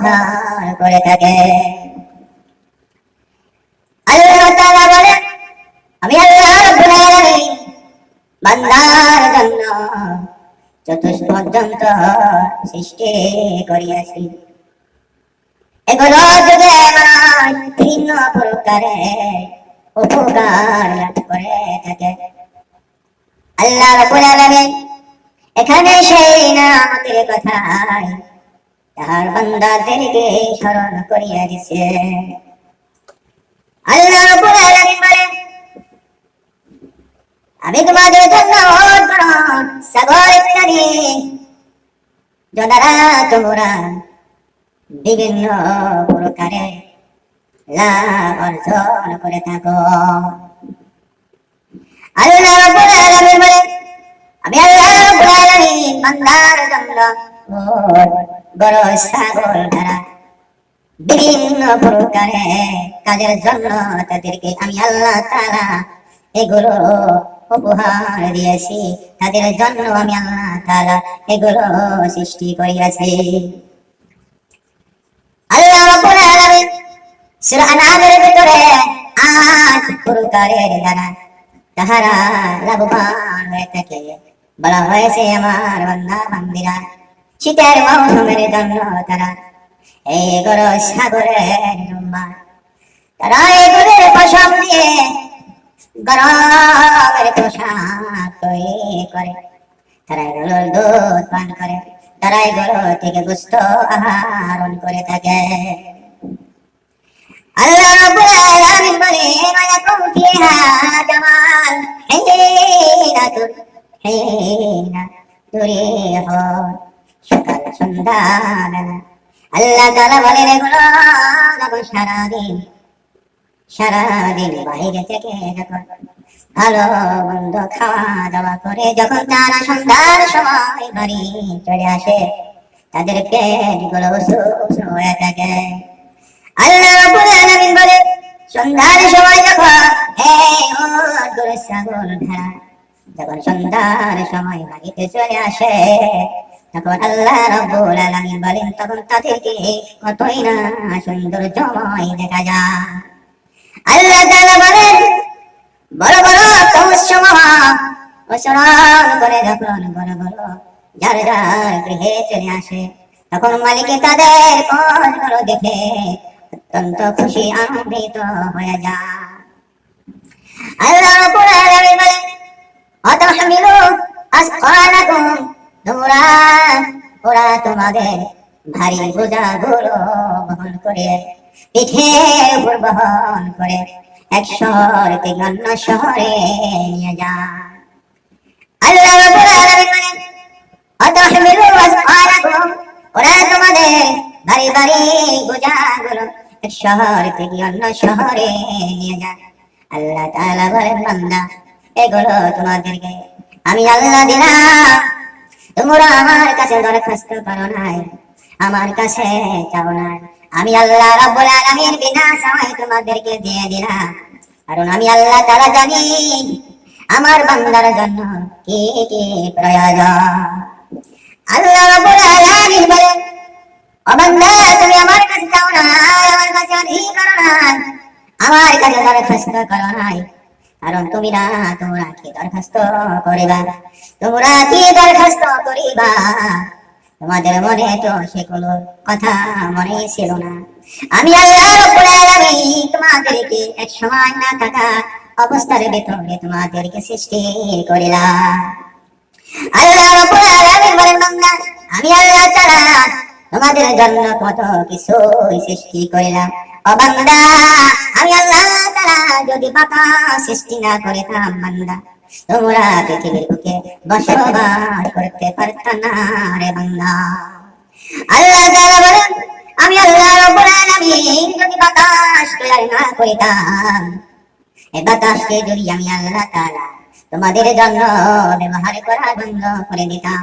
উপহার করে থাকে আল্লাহ আমি আল্লাহ জন্য চতুষ্প পর্যন্ত সৃষ্টি করিয়াছি এগুলো মানুষ ভিন্ন প্রকারে উপকার লাভ করে থাকে আল্লাহ রাব্বুল এখানে সেই নামতের কথাই তাহার বান্দাদেরকে স্মরণ করিয়া দিছে। আমি তোমাদের জন্য তোমরা বিভিন্ন প্রকারে লাভ অর্জন করে থাকো। আল্লাহ আমি আল্লাহ বান্দার জন্য বড় সাগর ধারা বিভিন্ন প্রকারে কাজের জন্য তাদেরকে আমি আল্লাহ তাআলা এগুলো উপহার দিয়েছি। তাদের জন্য আমি আল্লাহ তাআলা এগুলো সৃষ্টি করিয়াছি। আল্লাহ রাব্বুল আলামিন আট প্রকারের দ্বারা তাহারা লাভবান হয়ে থাকে। বলা হয়েছে, আমার বান্দা, বান্দিরা শীতের মৌসুমের জন্য তারা এই গরো সাগরের লম্বা তারা এগুলোর পশম দিয়ে গরমের পোশাক তৈরি করে। তারা এগুলোর দুধ পান করে। তারা এগুলো থেকে গুস্ত আহরণ করে থাকে। আল্লাহ রাব্বুল আলামিন বলে ওয়ালাকুম ফিহা জামাল হিনা তুরিহ সকাল সন্ধ্যা বেলা আল্লাহ এগুলো যখন সারাদিন সারাদিন বাইরে থেকে ভালো খাওয়া দাওয়া করে যখন তারা সন্ধ্যার সময় বাড়ি চলে আসে তাদের পেটগুলো হয়ে থাকে আল্লাহ বলে সন্ধ্যার সময় যখন যখন সন্ধ্যার সময় বাড়িতে চলে আসে তখন আল্লাহ রাব্বুল আলামিন বলেন, তখন তাদেরকে কতই না সুন্দর জময় দেখা যায়। আল্লাহ তাআলা বলেন, বড় বড় করে যখন বড় বড় যার যার গৃহে চলে আসে, তখন মালিকে তাদের কষ্টগুলো দেখে অত্যন্ত খুশি আনন্দিত হয়ে যায়। আল্লাহ রাব্বুল আলামিন বলেন, অতহমিলু ওরা তোমাদের ভারী বোঝাগুলো বহন করে পিঠের উপর বহন করে, এক শহর থেকে অন্য শহরে নিয়ে যায়। আল্লাহ ভারী এক শহর শহরে বলেন, বান্দা, এগুলো তোমাদেরকে আমি আল্লাহ দিলাম তোমরা আমার কাছে দরখাস্ত করো নাই। আমার কাছে চাও নাই আমি আল্লাহ রাব্বুল আলামিন বিনা চাওয়াই তোমাদেরকে দিয়ে দিলাম। কারণ আমি আল্লাহ তাআলা জানি আমার বান্দার জন্য কি কি প্রয়োজন। আল্লাহ রাব্বুল আলামিন বলেন, ও বান্দা, তুমি আমার কাছে চাও না আমার কাছে অধিক করো আমার কাছে দরখাস্ত করো নাই। কারণ তুমি না তোমরা কি দরখাস্ত করিবা। তোমরা কি দরখাস্ত করিবা। তোমাদের মনে তো সেগুলো কথা মনে ছিল না। আমি আল্লাহ রাব্বুল আলামিন তোমাদেরকে এক সময় না থাকা অবস্থার ভিতরে তোমাদেরকে সৃষ্টি করিলাম। আল্লাহ রাব্বুল আলামিন বলেন, বান্দা, আমি আল্লাহ তোমাদের জন্য কত কিছু সৃষ্টি করিলাম। আমি আল্লাহ তাআলা যদি পাতা সৃষ্টি না বান্দা, তোমরা পৃথিবীর বুকে বসবাস করতে না রে বান্দা। আল্লাহ তাআলা বলেন, আমি আল্লাহ যদি বাতাস তৈরি না করিতাম বাতাসকে যদি আমি আল্লাহ তাআলা তোমাদের জন্য ব্যবহার করা বন্ধ করে দিতাম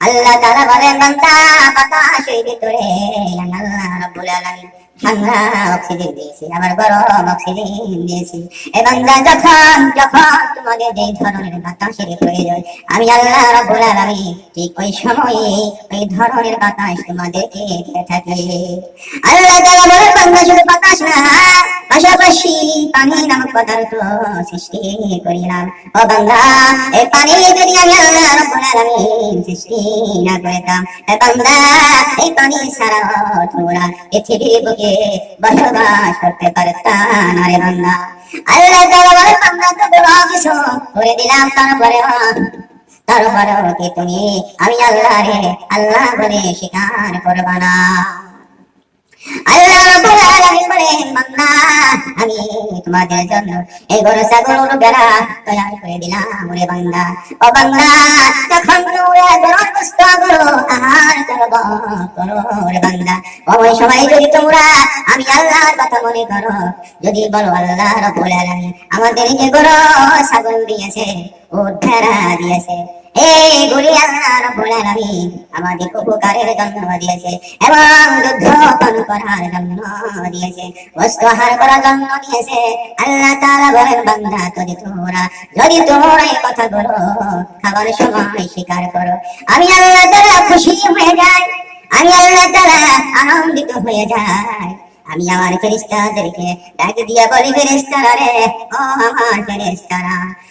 আল্লাহ বলেন, বান্দা, বাতাসের ভিতরে আল্লাহ রাব্বুল আলামিন ঠান্ডা অক্সিজেন দিয়েছি, আবার গরম অক্সিজেন দিয়েছি। এ বান্দা, যখন যখন ধরনের বাতাসের প্রয়োজন, আমি আল্লাহ রাব্বুল আলামিন ঠিক ওই সময়ে ওই ধরনের বাতাস তোমাদেরকে দিয়ে থাকি। আল্লাহ তাআলা বলেন, বান্দা, শুধু বাতাস না পাশাপাশি পানি নামক পদার্থ সৃষ্টি করিলাম ও পানি যদি আমি আল্লাহ রাব্বুল আলামিন সৃষ্টি না করতাম। এ এই পানি পৃথিবীর বুকে বসবাস করতে পারতাম না রে বান্দা আল্লাহ তাআলা বলেন বান্দা তো বড় কিছু করে দিলাম, তারপরে তারপরেও কি তুমি আমি আল্লাহ রে আল্লাহ বলে স্বীকার করবা না? আল্লাহ আমি তোমাদের জন্য এই গরু বেড়া তৈরি করে দিলাম ও যখন সময় যদি তোমরা, আমি আল্লাহর কথা মনে করো, যদি বলো, আল্লাহ রাব্বুল আলামিন আমাদেরকে গরু, ছাগল দিয়েছে ও ভেড়া দিয়েছে যদি খাবার সময় স্বীকার করো, আমি আল্লাহ তাআলা খুশি হয়ে যাই, আমি আল্লাহ তাআলা আনন্দিত হয়ে যাই। আমি আমার ফেরিস্তাদেরকে ডাক দিয়া বলি ফেরিস্তারা রে, ও আমার ফেরিস্তারা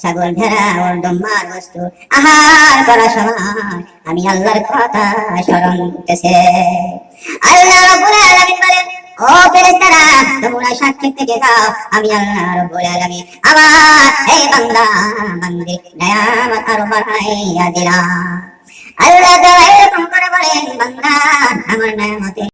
ছাগল ভেড়া ওর দম্মার বস্তু। আহার করার সময় আমি আল্লাহর কথা স্মরণ করতেছে। আল্লাহ রাব্বুল আলামিন বলেন, ও ফেরেশতারা, তোমরা সাক্ষী থেকে যাও, আমি আল্লাহ রাব্বুল আলামিন আমার এই বান্দা বান্দি নিয়ামত আর বাড়াইয়া দিলাম। আল্লাহ তাআলা করে বলেন, বান্দা, আমার নিয়ামতে